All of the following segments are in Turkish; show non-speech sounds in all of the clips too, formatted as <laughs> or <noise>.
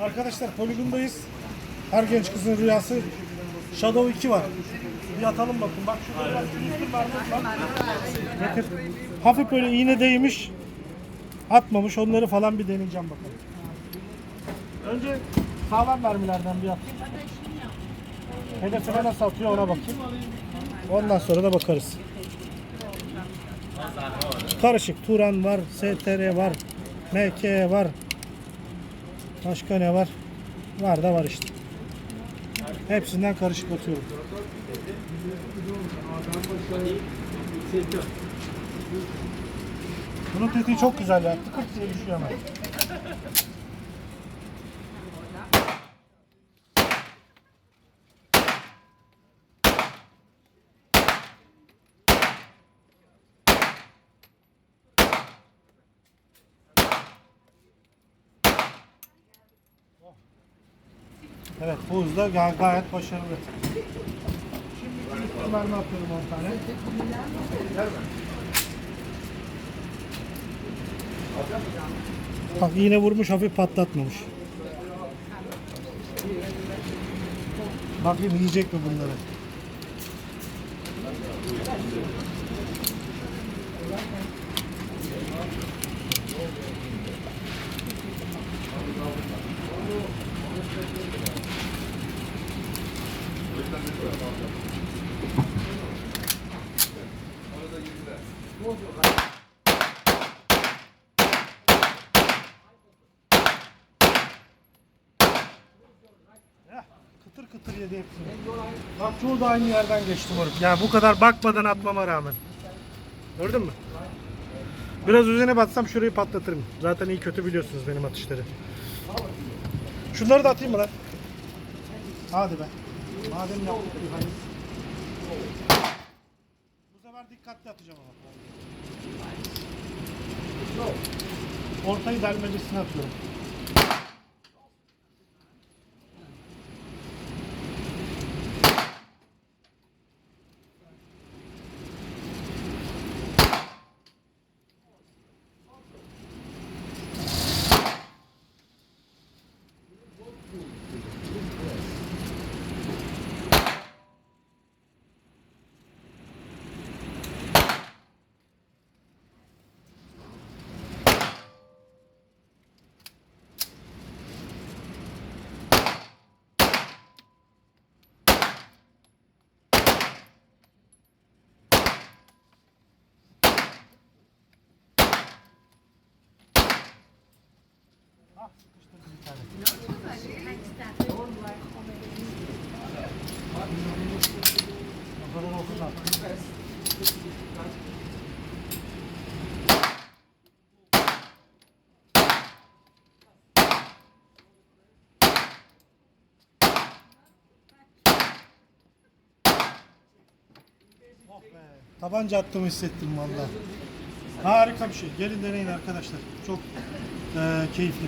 Arkadaşlar poligondayız. Her genç kızın rüyası Shadow 2 var. Bir atalım bakın. Bak şurada biraz. Hafif böyle iğne değmiş. Atmamış. Onları falan bir deneyeceğim bakalım. Önce sağlam mermilerden bir atayım. Hedefine nasıl atıyor ona bakayım. Ondan sonra da bakarız. Karışık. Turan var, STR var, MK var. Başka ne var? Var da var işte. Hepsinden karışık atıyorum. Bunun tetiği çok güzel ya. Tıkır diye düşüyor hemen. Evet bu hızda ga- gayet başarılı. Şimdi külüstür mermi atıyorum 10 tane. Bak iğne vurmuş hafif patlatmamış. Bakayım yiyecek mi bunları? Kıtır kıtır yedi hepsini. Bak çoğu da aynı yerden geçti moruk. Yani bu kadar bakmadan atmama rağmen. Gördün mü? Biraz üzerine batsam şurayı patlatırım. Zaten iyi kötü biliyorsunuz benim atışları. Şunları da atayım mı lan? Hadi be. Madem yaptık bir hayır. Bu sefer dikkatli atacağım ama. Ortayı delmecesine atıyorum. Tabanca attığımı hissettim valla. Harika bir şey. Gelin deneyin arkadaşlar. Çok eee, keyifli.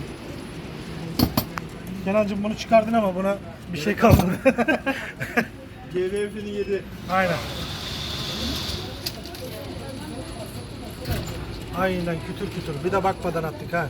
Kenancığım bunu çıkardın ama buna bir şey kalmadı. <laughs> GVF'ini yedi. Aynen. Aynen kütür kütür. Bir de bakmadan attık ha.